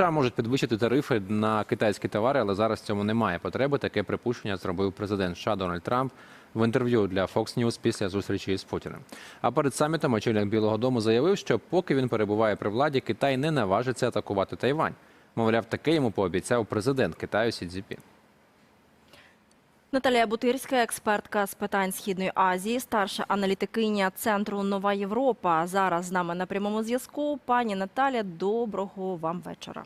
США можуть підвищити тарифи на китайські товари, але зараз цьому немає потреби. Таке припущення зробив президент США Дональд Трамп в інтерв'ю для Fox News після зустрічі з Путіним. А перед самітом очільник Білого Дому заявив, що поки він перебуває при владі, Китай не наважиться атакувати Тайвань. Мовляв, таке йому пообіцяв президент Китаю Сі. Наталія Бутирська, експертка з питань Східної Азії, старша аналітикиня центру Нова Європа. Зараз з нами на прямому зв'язку. Пані Наталя, доброго вам вечора.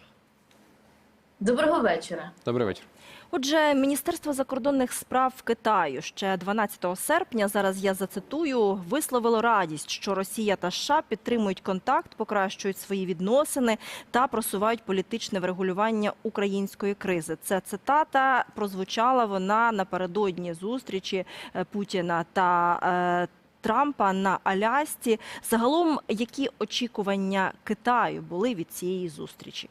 Доброго вечора. Добрий вечір. Отже, Міністерство закордонних справ Китаю ще 12 серпня, зараз я зацитую, висловило радість, що Росія та США підтримують контакт, покращують свої відносини та просувають політичне врегулювання української кризи. Це цитата прозвучала вона напередодні зустрічі е, Путіна та е, Трампа на Алясці. Загалом, які очікування Китаю були від цієї зустрічі?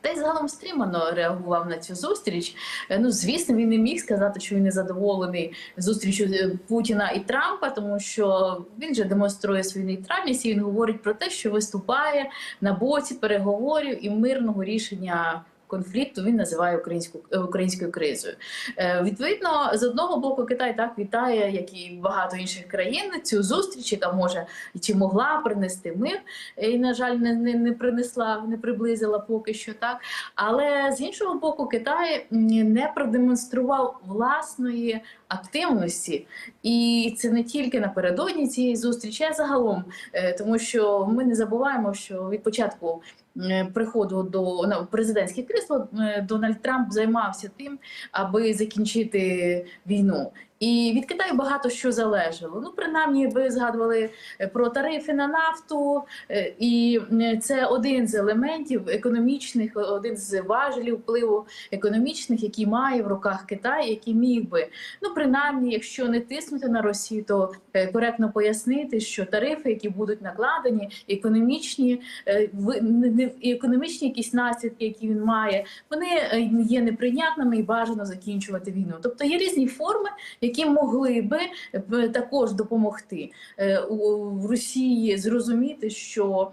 Та й загалом стримано реагував на цю зустріч. Е, Ну, звісно, він не міг сказати, що він не задоволений зустрічю е, Путіна і Трампа, тому що він же демонструє свою нейтральність і він говорить про те, що виступає на боці переговорів і мирного рішення. Конфлікту він називає українську е, українською кризою. Е, відповідно, з одного боку, Китай так вітає, як і багато інших країн, цю зустріч, яка може чи могла принести мир, і на жаль, не, не, не принесла, не приблизила поки що так. Але з іншого боку, Китай не продемонстрував власної активності, і це не тільки напередодні цієї зустрічі, а загалом, Е, тому що ми не забуваємо, що від початку. Е, Приходу до на президентське крісло е, Дональд Трамп займався тим, аби закінчити війну. І від Китаю багато що залежало. Ну, принаймні, ви згадували е, про тарифи на нафту, е, і е, це один з елементів економічних, один з важелів впливу економічних, які має в руках Китай, який міг би, ну принаймні, якщо не тиснути на Росію, то е, коректно пояснити, що тарифи, які будуть накладені, економічні, е, економічні якісь наслідки, які він має, вони е, є неприйнятними і бажано закінчувати війну. Тобто є різні форми, які могли би е, також допомогти е, в Росії зрозуміти, що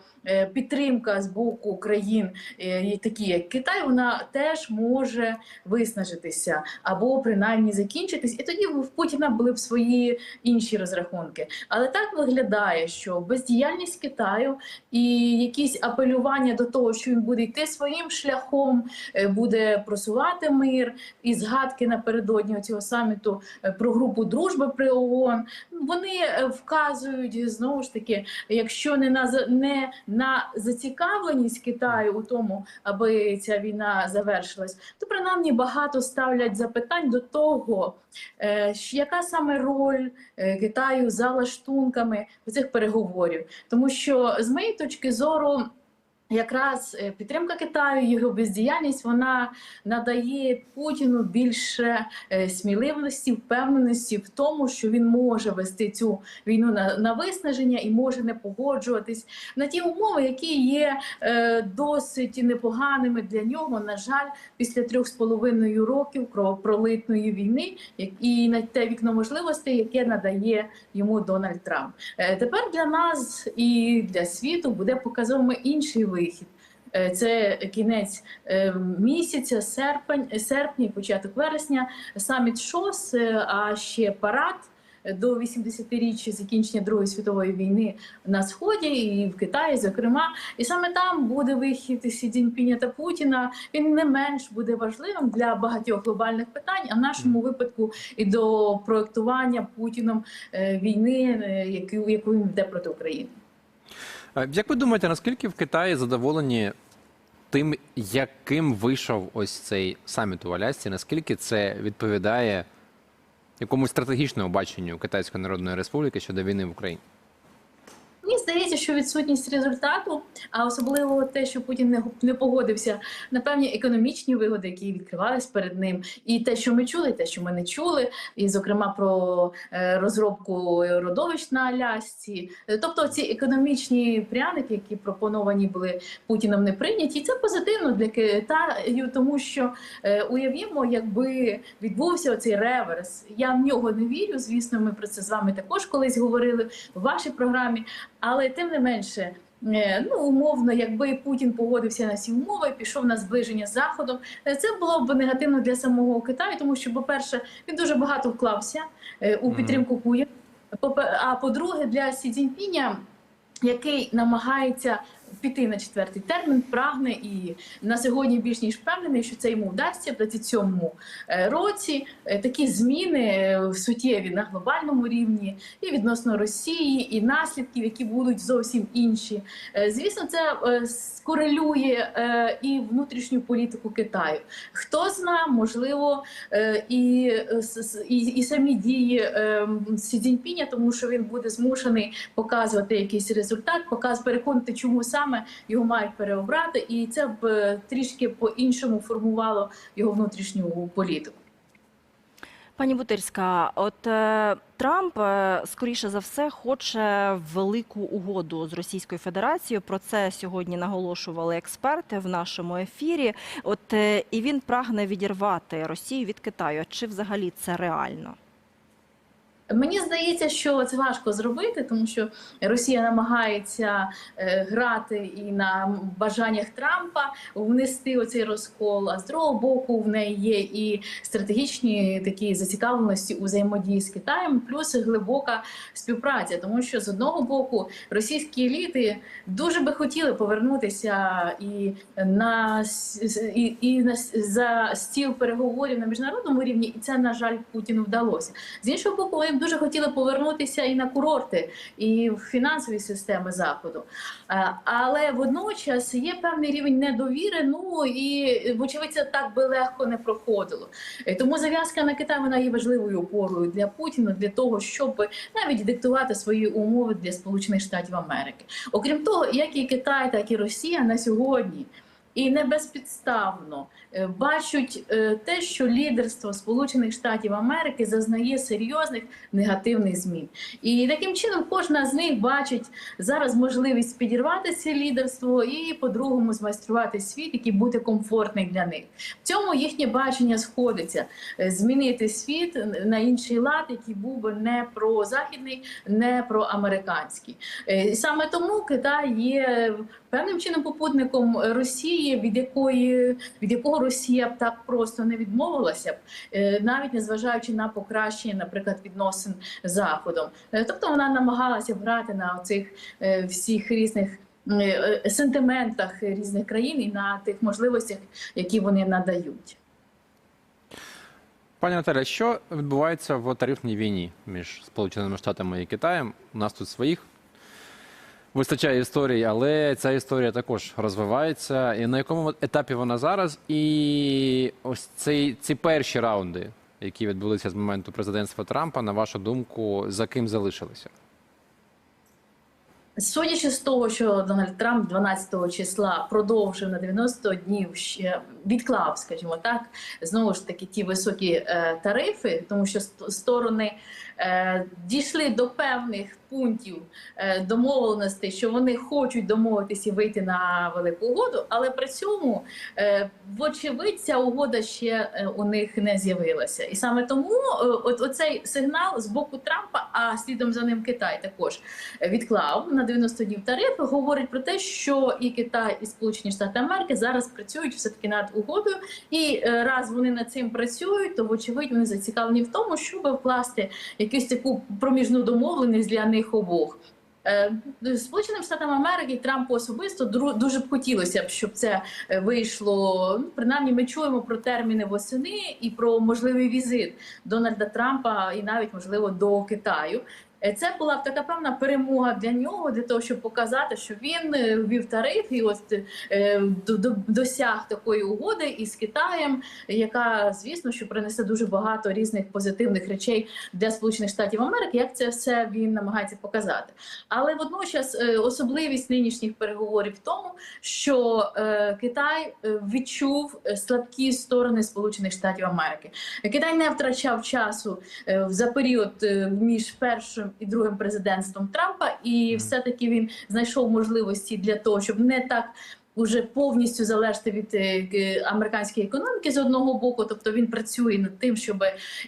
підтримка з боку країн, е, такі як Китай, вона теж може виснажитися або принаймні закінчитись. І тоді в Путіна були б свої інші розрахунки. Але так виглядає, що бездіяльність Китаю і якісь апелювання до того, що він буде йти своїм шляхом, е, буде просувати мир, і згадки напередодні цього саміту е, про групу дружби при ООН, вони е, вказують знову ж таки, якщо не на не на зацікавленість Китаю у тому, аби ця війна завершилась, то принаймні багато ставлять запитань до того, е, яка саме роль е, Китаю за лаштунками цих переговорів, тому що з моєї точки зору. Якраз е, підтримка Китаю, його бездіяльність, вона надає Путіну більше е, сміливості, впевненості в тому, що він може вести цю війну на, на виснаження і може не погоджуватись на ті умови, які є е, досить непоганими для нього. На жаль, після трьох з половиною років кровопролитної війни, і на те вікно можливостей, яке надає йому Дональд Трамп. Е, Тепер для нас і для світу буде показовим інший вихід. Е, Це кінець е, місяця, серпень, серпня, початок вересня, саміт ШОС, е, а ще парад до 80-річчя закінчення Другої світової війни на сході і в Китаї, зокрема, і саме там буде вихід Сі Цзіньпіня та Путіна. Він не менш буде важливим для багатьох глобальних питань, а в нашому випадку і до проектування Путіном війни, яку яку він веде проти України. Як ви думаєте, наскільки в Китаї задоволені тим, яким вийшов ось цей саміт у Алясці? Наскільки це відповідає якомусь стратегічному баченню Китайської Народної Республіки щодо війни в Україні? Здається, що відсутність результату, а особливо те, що Путін не, не погодився на певні економічні вигоди, які відкривались перед ним, і те, що ми чули, те, що ми не чули, і зокрема про е, розробку родовищ на Алясці. Тобто ці економічні пряники, які пропоновані були Путіном, не прийняті, і це позитивно для Китаю, тому що е, уявімо, якби відбувся оцей реверс. Я в нього не вірю. Звісно, ми про це з вами також колись говорили в вашій програмі. Але тим не менше, е, ну умовно, якби Путін погодився на ці умови, пішов на зближення з Заходом, е, це було б негативно для самого Китаю, тому що, по-перше, він дуже багато вклався е, у підтримку Куя. А по-друге, для Сі Цзіньпіня, який намагається піти на четвертий термін, прагне і на сьогодні більш ніж впевнений, що це йому вдасться в 27-му е, році. Е, Такі зміни е, суттєві на глобальному рівні і відносно Росії, і наслідків, які будуть зовсім інші. Звісно, це скорелює і внутрішню політику Китаю. Хто знає, можливо, і, і, і самі дії Сі Цзіньпіня, тому що він буде змушений показувати якийсь результат, показ переконати, чому саме його мають переобрати, і це б е, трішки по-іншому формувало його внутрішню політику. Пані Бутирська, от е, Трамп е, скоріше за все хоче велику угоду з Російською Федерацією. Про це сьогодні наголошували експерти в нашому ефірі. От е, і він прагне відірвати Росію від Китаю. Чи взагалі це реально? Мені здається, що це важко зробити, тому що Росія намагається е, грати і на бажаннях Трампа внести оцей розкол. А з другого боку, в неї є і стратегічні такі зацікавленості у взаємодії з Китаєм, плюс глибока співпраця, тому що з одного боку російські еліти дуже би хотіли повернутися і на і, і на за стіл переговорів на міжнародному рівні, і це на жаль Путіну вдалося. З іншого боку, дуже хотіли повернутися і на курорти, і в фінансові системи заходу. Е, Але водночас є певний рівень недовіри. Ну і вочевидь, так би легко не проходило. Е, Тому зав'язка на Китай вона є важливою опорою для Путіна для того, щоб навіть диктувати свої умови для Сполучених Штатів Америки. Окрім того, як і Китай, так і Росія на сьогодні. І не безпідставно е, бачать е, те, що лідерство Сполучених Штатів Америки зазнає серйозних негативних змін, і таким чином кожна з них бачить зараз можливість підірвати це лідерство і по-другому змайструвати світ, який буде комфортний для них. В цьому їхнє бачення сходиться е, змінити світ на інший лад, який був би не прозахідний, не проамериканський. Е, І саме тому Китай є певним чином попутником Росії, від якої від якого Росія б так просто не відмовилася б, е, навіть незважаючи на покращення, наприклад, відносин з заходом. Е, Тобто вона намагалася грати на цих всіх різних. е, е, Сентиментах різних країн і на тих можливостях, які вони надають. Пані Наталя, що відбувається в тарифній війні між Сполученими Штатами і Китаєм? У нас тут своїх вистачає історій, але ця історія також розвивається. І на якому етапі вона зараз? І ось цей, ці перші раунди, які відбулися з моменту президентства Трампа, на вашу думку, за ким залишилися? Судячи з того, що Дональд Трамп 12 числа продовжив на 90 днів ще відклав, скажімо так, знову ж таки ті високі е, тарифи, тому що ст- сторони е, дійшли до певних пунктів е, домовленостей, що вони хочуть домовитися і вийти на велику угоду, але при цьому, е, вочевидь, ця угода ще е, у них не з'явилася. І саме тому е, от оцей сигнал з боку Трампа, а слідом за ним Китай також відклав на 90 днів тарифи, говорить про те, що і Китай, і Сполучені Штати Америки зараз працюють все таки над угодою. І е, раз вони над цим працюють, то вочевидь вони зацікавлені в тому, щоб вкласти якусь таку проміжну домовленість для них обох. Е, Сполученим Штатам Америки Трампу особисто дуже б хотілося б, щоб це е, вийшло. Ну, принаймні, ми чуємо про терміни восени і про можливий візит Дональда Трампа, і навіть можливо до Китаю. Е, Це була така певна перемога для нього, для того, щоб показати, що він е, ввів тариф і ось е, до- до- досяг такої угоди із Китаєм, яка звісно що принесе дуже багато різних позитивних речей для Сполучених Штатів Америки. Як це все він намагається показати? Але водночас особливість нинішніх переговорів в тому, що Китай відчув слабкі сторони Сполучених Штатів Америки. Китай не втрачав часу за період між першим і другим президентством Трампа, і все таки він знайшов можливості для того, щоб не так. Уже повністю залежати від е, американської економіки з одного боку, тобто він працює над тим, щоб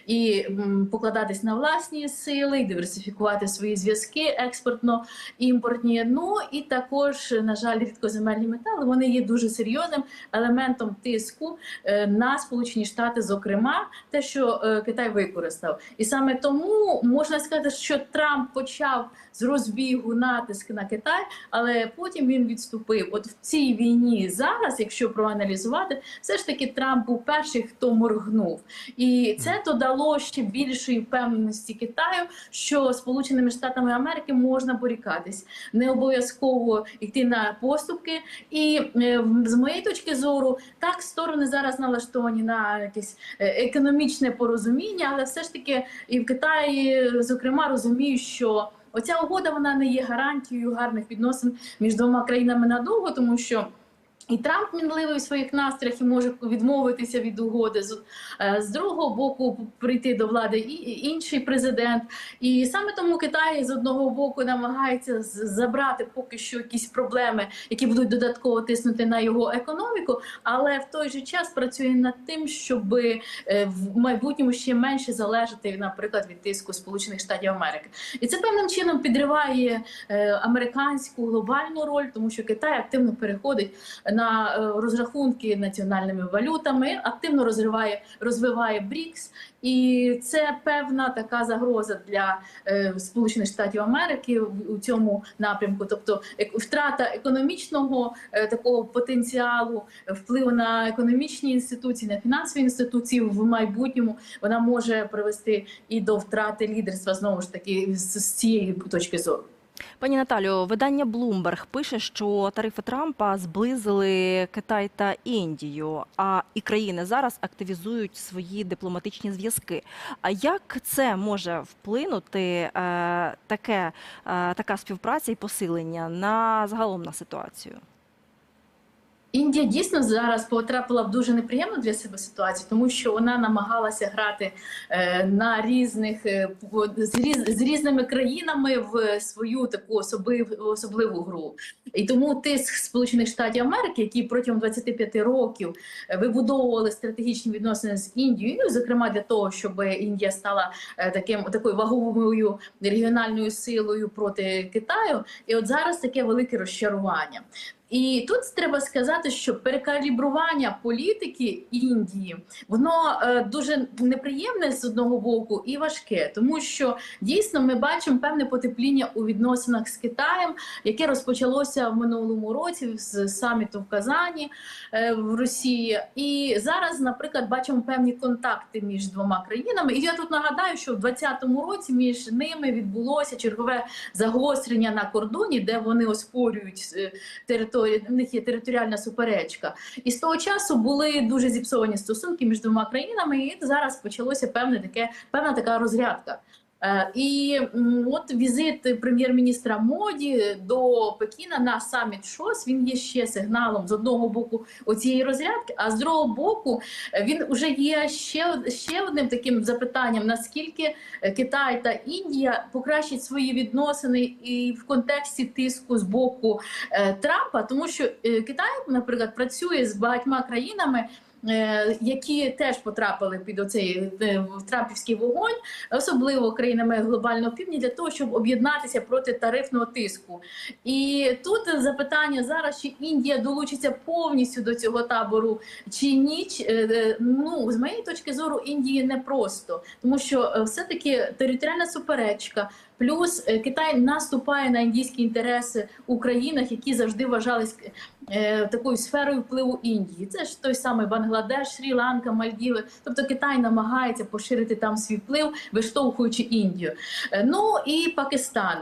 і покладатись на власні сили, і диверсифікувати свої зв'язки експортно-імпортні. Ну і також, на жаль, рідкоземельні метали вони є дуже серйозним елементом тиску е, на Сполучені Штати, зокрема, те, що е, Китай використав, і саме тому можна сказати, що Трамп почав з розбігу натиск на Китай, але потім він відступив. От в цій війні. Зараз, якщо проаналізувати, все ж таки Трамп був перший, хто моргнув, і це додало ще більшої впевненості Китаю, що Сполученими Штатами Америки можна борікатись, не обов'язково йти на поступки. І е, з моєї точки зору, так сторони зараз налаштовані на якесь е, економічне порозуміння, але все ж таки і в Китаї, зокрема, розуміють, що оця угода вона не є гарантією гарних відносин між двома країнами надовго, тому що. І Трамп мінливий в своїх настроях і може відмовитися від угоди. З, е, другого боку прийти до влади і і інший президент. І саме тому Китай з одного боку намагається забрати поки що якісь проблеми, які будуть додатково тиснути на його економіку, але в той же час працює над тим, щоб е, в майбутньому ще менше залежати, наприклад, від тиску Сполучених Штатів Америки. І це певним чином підриває е, американську глобальну роль, тому що Китай активно переходить на е, розрахунки національними валютами, активно розриває, розвиває БРІКС, і це певна така загроза для е, Сполучених Штатів Америки у цьому напрямку. Тобто втрата економічного е, такого потенціалу, впливу на економічні інституції, на фінансові інституції в майбутньому вона може привести і до втрати лідерства знову ж таки з цієї точки зору. Пані Наталю, видання Bloomberg пише, що тарифи Трампа зблизили Китай та Індію, а і країни зараз активізують свої дипломатичні зв'язки. А як це може вплинути е, таке, е, така співпраця і посилення на загалом на ситуацію? Індія дійсно зараз потрапила в дуже неприємну для себе ситуацію, тому що вона намагалася грати е, на різних е, з, різ, з різними країнами в свою таку особливу, особливу гру. І тому тиск Сполучених Штатів Америки, які протягом 25 років е, вибудовували стратегічні відносини з Індією, ну, зокрема для того, щоб Індія стала таким такою ваговою регіональною силою проти Китаю. І от зараз таке велике розчарування. І тут треба сказати, що перекалібрування політики Індії воно е, дуже неприємне з одного боку і важке, тому що дійсно ми бачимо певне потепління у відносинах з Китаєм, яке розпочалося в минулому році з саміту в Казані е, в Росії. І зараз, наприклад, бачимо певні контакти між двома країнами. І я тут нагадаю, що в 2020 році між ними відбулося чергове загострення на кордоні, де вони оспорюють е, територію, в них є територіальна суперечка. І з того часу були дуже зіпсовані стосунки між двома країнами, і зараз почалося певне таке, певна така розрядка. Е, І от візит прем'єр-міністра Моді до Пекіна на саміт ШОС він є ще сигналом з одного боку оцієї розрядки, а з другого боку він вже є ще, ще одним таким запитанням: наскільки е, Китай та Індія покращать свої відносини і в контексті тиску з боку е, Трампа, тому що Китай, наприклад, працює з багатьма країнами. Е, Які теж потрапили під оцей е, трампівський вогонь, особливо країнами глобального півдня, для того, щоб об'єднатися проти тарифного тиску. І тут запитання зараз, чи Індія долучиться повністю до цього табору, чи ні. Ч- е, Ну з моєї точки зору, Індії непросто, тому що е, все-таки територіальна суперечка. Плюс е, Китай наступає на індійські інтереси у країнах, які завжди вважались е, такою сферою впливу Індії. Це ж той самий Бангладеш, Шрі-Ланка, Мальдіви. Тобто Китай намагається поширити там свій вплив, виштовхуючи Індію. Е, Ну і Пакистан.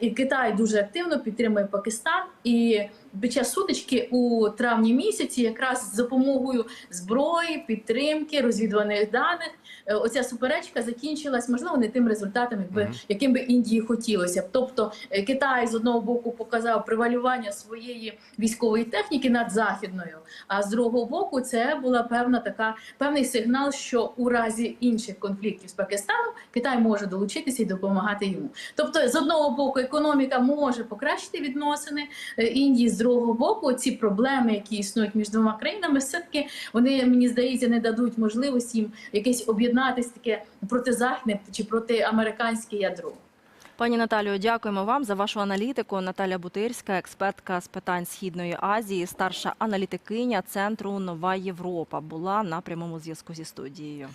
І Китай дуже активно підтримує Пакистан. І під час сутички у травні місяці, якраз з допомогою зброї, підтримки, розвідуваних даних, оця суперечка закінчилась, можливо, не тим результатом, якби Мгм. яким би Індії хотілося б. Тобто е, Китай з одного боку показав привалювання своєї військової техніки над західною, а з другого боку, це була певна така певний сигнал, що у разі інших конфліктів з Пакистаном Китай може долучитися і допомагати йому. Тобто, з одного боку, економіка може покращити відносини е, Індії, з другого боку, ці проблеми, які існують між двома країнами, все-таки вони мені здається не дадуть можливості їм якесь об'єднатися таке протизахідне чи протиамериканське ядро. Пані Наталію, дякуємо вам за вашу аналітику. Наталя Бутирська, експертка з питань Східної Азії, старша аналітикиня центру Нова Європа, була на прямому зв'язку зі студією.